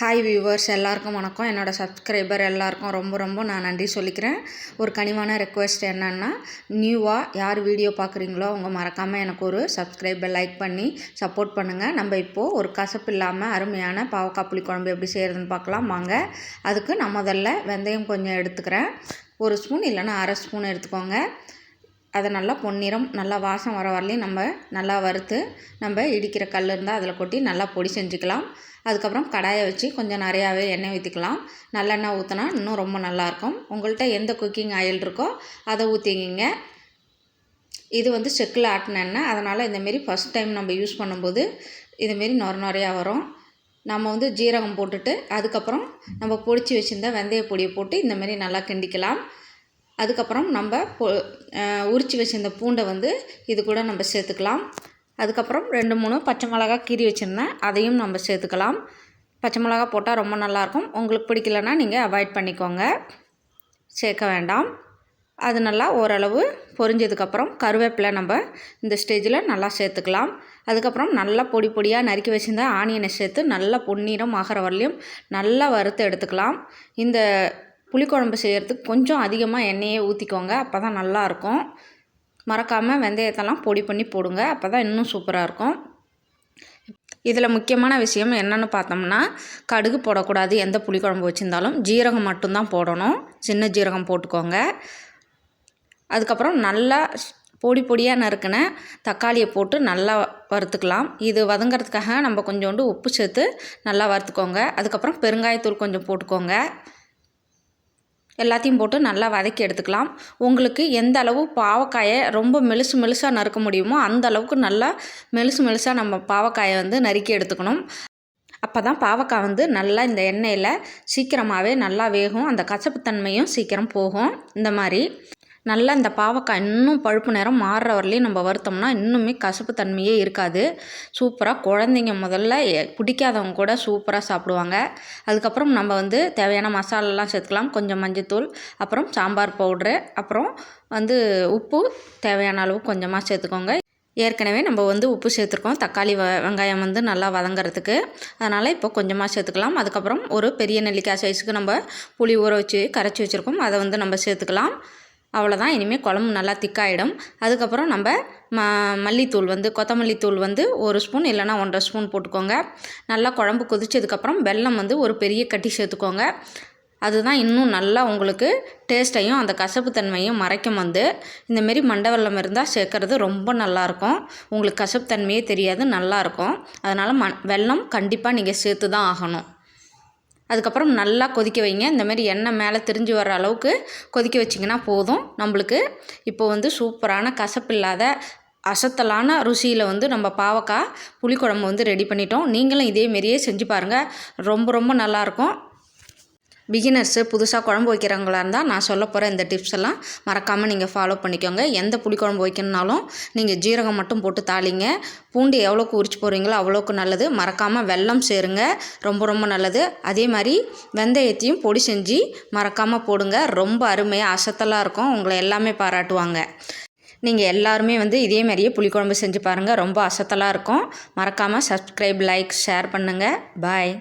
Hi viewers எல்லாருக்கும் வணக்கம். என்னோடய சப்ஸ்கிரைபர் எல்லாருக்கும் ரொம்ப ரொம்ப நான் நன்றி சொல்லிக்கிறேன். ஒரு கனிவான ரெக்வெஸ்ட் என்னென்னா நியூவாக யார் வீடியோ பார்க்குறீங்களோ அவங்க மறக்காமல் எனக்கு ஒரு சப்ஸ்கிரைபர் லைக் பண்ணி சப்போர்ட் பண்ணுங்கள் நம்ம இப்போது ஒரு கசப்பு இல்லாமல் அருமையான பாவக்காய் புளி குழம்பு எப்படி செய்கிறதுன்னு பார்க்கலாம். வாங்க. அதுக்கு நான் முதல்ல வெந்தயம் கொஞ்சம் எடுத்துக்கிறேன். ஒரு ஸ்பூன் இல்லைன்னா அரை ஸ்பூன் எடுத்துக்கோங்க. அதை நல்லா பொன்னிறம் நல்லா வாசம் வர வரலையும் நம்ம நல்லா வறுத்து நம்ம இடிக்கிற கல் இருந்தால் அதில் கொட்டி நல்லா பொடி செஞ்சுக்கலாம். அதுக்கப்புறம் கடாயை வச்சு கொஞ்சம் நிறையாவே எண்ணெய் ஊற்றிக்கலாம் நல்லெண்ணெய் ஊற்றினா இன்னும் ரொம்ப நல்லாயிருக்கும் உங்கள்கிட்ட எந்த குக்கிங் ஆயில் இருக்கோ அதை ஊற்றிக்கிங்க இது வந்து செக்கில் ஆட்டின எண்ணெய். அதனால் இந்தமாரி ஃபஸ்ட் டைம் நம்ம யூஸ் பண்ணும்போது இதுமாரி நொர நொறையா வரும். நம்ம வந்து ஜீரகம் போட்டுட்டு அதுக்கப்புறம் நம்ம பொடிச்சு வச்சுருந்த வெந்தய பொடியை போட்டு இந்தமாரி நல்லா கிண்டிக்கலாம். அதுக்கப்புறம் நம்ம பொ உரித்து வச்சுருந்த பூண்டை வந்து இது கூட நம்ம சேர்த்துக்கலாம். அதுக்கப்புறம் ரெண்டு மூணு பச்சை மிளகா கீறி வச்சுருந்தேன். அதையும் நம்ம சேர்த்துக்கலாம். பச்சை மிளகா போட்டால் ரொம்ப நல்லாயிருக்கும். உங்களுக்கு பிடிக்கலன்னா நீங்கள் அவாய்ட் பண்ணிக்கோங்க. சேர்க்க வேண்டாம். அது நல்லா ஓரளவு பொரிஞ்சதுக்கப்புறம் கருவேப்பிலை நம்ம இந்த ஸ்டேஜில் நல்லா சேர்த்துக்கலாம். அதுக்கப்புறம் நல்லா பொடி பொடியாக நறுக்கி வச்சுருந்த ஆனியனை சேர்த்து நல்லா பொன்னிறம் ஆகிற வரலையும் நல்லா வறுத்து எடுத்துக்கலாம். இந்த புளிக்குழம்பு செய்கிறதுக்கு கொஞ்சம் அதிகமாக எண்ணெயே ஊற்றிக்கோங்க அப்போ தான் நல்லாயிருக்கும். மறக்காமல் வெந்தயத்தெல்லாம் பொடி பண்ணி போடுங்க. அப்போ தான் இன்னும் சூப்பராக இருக்கும். இதில் முக்கியமான விஷயம் என்னென்னு பார்த்தோம்னா கடுகு போடக்கூடாது. எந்த புளிக்குழம்பு வச்சுருந்தாலும். ஜீரகம் மட்டும்தான் போடணும். சின்ன ஜீரகம் போட்டுக்கோங்க. அதுக்கப்புறம் நல்லா பொடி பொடியாக நறுக்கின தக்காளியை போட்டு நல்லா வறுத்துக்கலாம். இது வதங்கிறதுக்காக நம்ம கொஞ்சோண்டு உப்பு சேர்த்து நல்லா வறுத்துக்கோங்க. அதுக்கப்புறம் பெருங்காயத்தூள் கொஞ்சம் போட்டுக்கோங்க. எல்லாத்தையும் போட்டு நல்லா வதக்கி எடுத்துக்கலாம். உங்களுக்கு எந்த அளவு பாவக்காயை ரொம்ப மெலுசு மெலுசாக நறுக்க முடியுமோ அந்த அளவுக்கு நல்லா மெலுசு மெலுசாக நம்ம பாவக்காயை வந்து நறுக்கி எடுத்துக்கணும். அப்போ தான் பாவக்காய் வந்து நல்லா இந்த எண்ணெயில் சீக்கிரமாகவே நல்லா வேகும். அந்த கசப்புத்தன்மையும் சீக்கிரம் போகும். இந்த மாதிரி நல்லா இந்த பாவக்காய் இன்னும் பழுப்பு நேரம் மாறுற வரலையும் நம்ம வறுத்தோம்னா இன்னுமே கசப்பு தன்மையே இருக்காது. சூப்பராக குழந்தைங்க முதல்ல பிடிக்காதவங்க கூட சூப்பராக சாப்பிடுவாங்க. அதுக்கப்புறம் நம்ம வந்து தேவையான மசாலாலாம் சேர்த்துக்கலாம். கொஞ்சம் மஞ்சத்தூள் அப்புறம் சாம்பார் பவுட்ரு அப்புறம் வந்து உப்பு தேவையான அளவு கொஞ்சமாக சேர்த்துக்கோங்க. ஏற்கனவே நம்ம வந்து உப்பு சேர்த்துருக்கோம். தக்காளி வ வெங்காயம் வந்து நல்லா வதங்கிறதுக்கு. அதனால் இப்போ கொஞ்சமாக சேர்த்துக்கலாம். அதுக்கப்புறம் ஒரு பெரிய நெல்லிக்காய் சைஸுக்கு நம்ம புளி ஊற வச்சு கரைச்சி வச்சுருக்கோம். அதை வந்து நம்ம சேர்த்துக்கலாம். அவ்வளோதான் இனிமேல் குழம்பு நல்லா திக்காயிடும். அதுக்கப்புறம் நம்ம ம மல்லித்தூள் வந்து கொத்தமல்லி தூள் வந்து ஒரு ஸ்பூன் இல்லைனா ஒன்றரை ஸ்பூன் போட்டுக்கோங்க. நல்லா குழம்பு கொதிச்சதுக்கப்புறம் வெல்லம் வந்து ஒரு பெரிய கட்டி சேர்த்துக்கோங்க. அதுதான் இன்னும் நல்லா உங்களுக்கு டேஸ்ட்டையும் அந்த கசப்பு தன்மையும் மறைக்கும் வந்து. இந்தமாரி மண்டவெல்லம் வெள்ளம் இருந்தால் சேர்க்குறது ரொம்ப நல்லாயிருக்கும். உங்களுக்கு கசப்பு தன்மையே தெரியாது நல்லாயிருக்கும். அதனால் ம வெல்லம் கண்டிப்பாக நீங்கள் சேர்த்து தான் ஆகணும். அதுக்கப்புறம் நல்லா கொதிக்க வைங்க. இந்தமாரி எண்ணெய் மேலே திரிஞ்சு வர அளவுக்கு கொதிக்க வச்சிங்கன்னா போதும். நம்மளுக்கு இப்போ வந்து சூப்பரான கசப்பில்லாத அசத்தலான ருசியில் வந்து நம்ம பாவக்காய் புளிக்குழம்பு வந்து ரெடி பண்ணிட்டோம். நீங்களும் இதேமாரியே செஞ்சு பாருங்கள் ரொம்ப ரொம்ப நல்லாயிருக்கும் பிகினர்ஸு புதுசாக குழம்பு வைக்கிறவங்களா இருந்தால் நான் சொல்ல போகிற இந்த டிப்ஸ் எல்லாம் மறக்காமல் நீங்கள் ஃபாலோ பண்ணிக்கோங்க. எந்த புளிக்குழம்பு வைக்கணுன்னாலும் நீங்கள் ஜீரகம் மட்டும் போட்டு தாளிங்க. பூண்டு எவ்வளோக்கு உரிச்சு போகிறீங்களோ அவ்வளோக்கு நல்லது. மறக்காமல் வெல்லம் சேருங்க. ரொம்ப ரொம்ப நல்லது. அதே மாதிரி வெந்தயத்தையும் பொடி செஞ்சு மறக்காமல் போடுங்க. ரொம்ப அருமையாக அசத்தலாக இருக்கும். உங்களை எல்லாமே பாராட்டுவாங்க. நீங்கள் எல்லாருமே வந்து இதே மாதிரியே புளிக்குழம்பு செஞ்சு பாருங்கள் ரொம்ப அசத்தலாக இருக்கும். மறக்காமல் சப்ஸ்கிரைப் லைக் ஷேர் பண்ணுங்கள் பாய்